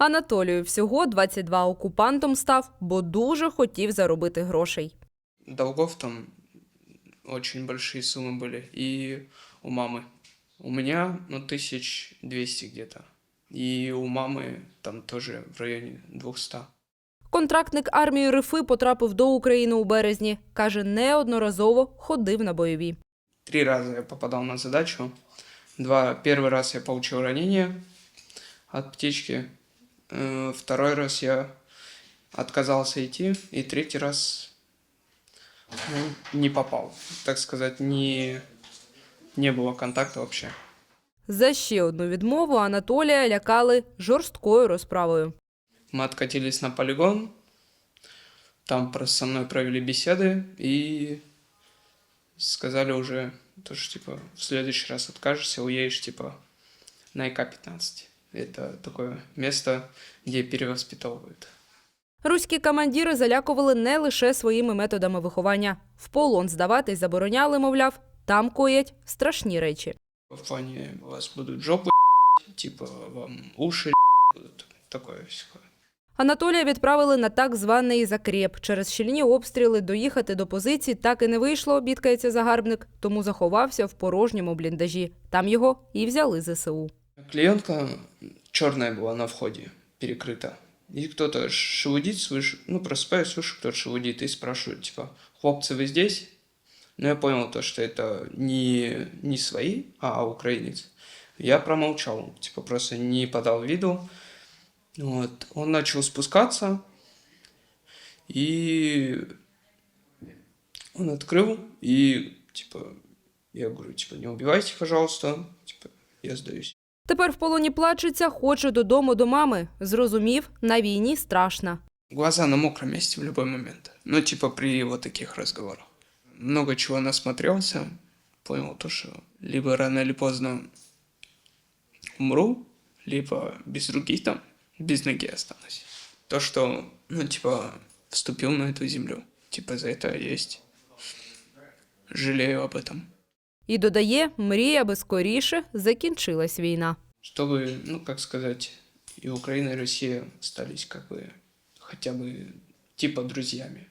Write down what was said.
Анатолію всього 22 окупантом став, бо дуже хотів заробити грошей. Долгов там очень большие суммы были. И у мамы. У меня, ну, 1200 где-то. И у мамы там тоже в районе 200. Контрактник армії РФ потрапив до України у березні. Каже, неодноразово ходив на бойові. Три раза я попадал на задачу. Два, первый раз я получил ранение от птички. Э, Второй раз я отказался идти. И третий раз ну, не попал. Так сказать, не, не было контакта вообще. За ще одну відмову Анатолія лякали жорсткою розправою. Мы откатились на полигон. Там просто со мной провели беседы и сказали уже, то, что типа в следующий раз откажешься, уедешь типа на ИК-15. Это такое место, где перевоспитывают. Руські командіри залякували не лише своїми методами виховання. В полон здаватись забороняли, мовляв, там коять страшні речі. В плане у вас будут жопы, типа вам уши будут. Такое все. Анатолія відправили на так званий закреп. Через щільні обстріли доїхати до позицій так і не вийшло, бідкається загарбник, тому заховався в порожньому бліндажі. Там його і взяли ЗСУ. Клиентка черная была на входе, перекрыта. И кто-то шелудит, слышу, ну, просыпаюсь, слышу, кто-то шелудит и спрашивает, типа, хлопцы, вы здесь? Ну, я понял то, что это не, не свои, а украинец. Я промолчал, типа, просто не подал виду. Вот. Он начал спускаться, и он открыл, и, типа, я говорю, типа, не убивайте, пожалуйста, типа, я сдаюсь. Тепер в полоні плачеться, хоче додому до мами. Зрозумів, на війні страшно. Глаза на мокром месте в любой момент. Ну, типа при вот таких разговорах. Много чего насмотрелся, понял то, что либо рано или поздно умру, либо без руки там, без ноги останусь. То, что, ну, типа, вступил на эту землю. Типа за это есть. Жалею об этом. І додає, мрія, аби скоріше закінчилась війна. Чтобы, ну, как сказать, и Украина, и Россия остались как бы хотя бы типа друзьями.